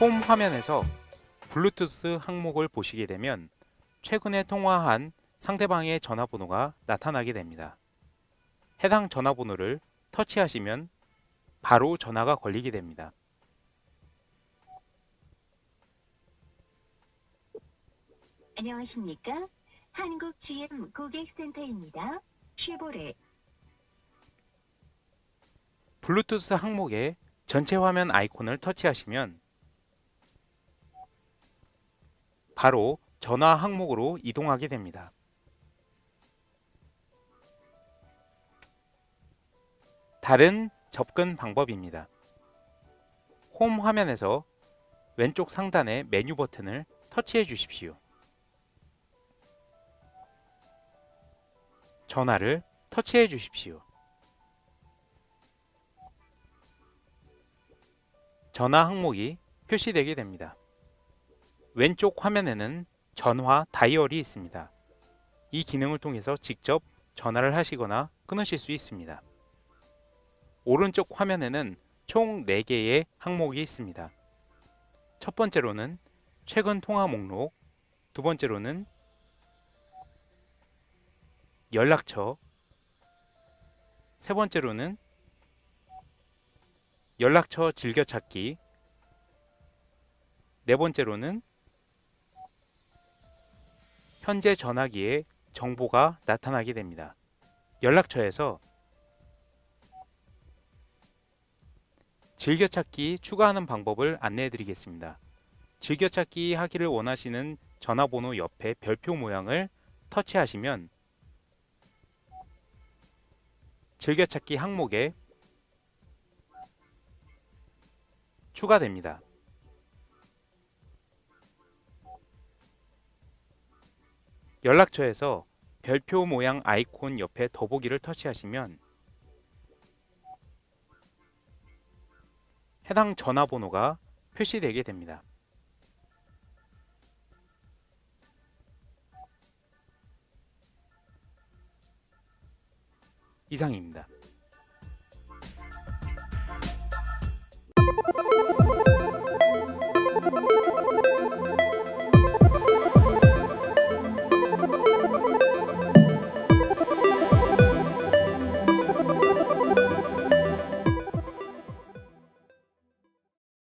홈 화면에서 블루투스 항목을 보시게 되면 최근에 통화한 상대방의 전화번호가 나타나게 됩니다. 해당 전화번호를 터치하시면 바로 전화가 걸리게 됩니다. 안녕하십니까? 한국 GM 고객센터입니다. 쉐보레 블루투스 항목에 전체 화면 아이콘을 터치하시면 바로 전화 항목으로 이동하게 됩니다. 다른 접근 방법입니다. 홈 화면에서 왼쪽 상단의 메뉴 버튼을 터치해 주십시오. 전화를 터치해 주십시오. 전화 항목이 표시되게 됩니다. 왼쪽 화면에는 전화 다이얼이 있습니다. 이 기능을 통해서 직접 전화를 하시거나 끊으실 수 있습니다. 오른쪽 화면에는 총 4개의 항목이 있습니다. 첫 번째로는 최근 통화 목록, 두 번째로는 연락처, 세 번째로는 연락처 즐겨찾기, 네 번째로는 현재 전화기에 정보가 나타나게 됩니다. 연락처에서 즐겨찾기 추가하는 방법을 안내해 드리겠습니다. 즐겨찾기 하기를 원하시는 전화번호 옆에 별표 모양을 터치하시면 즐겨찾기 항목에 추가됩니다. 연락처에서 별표 모양 아이콘 옆에 더보기를 터치하시면 해당 전화번호가 표시되게 됩니다. 이상입니다. you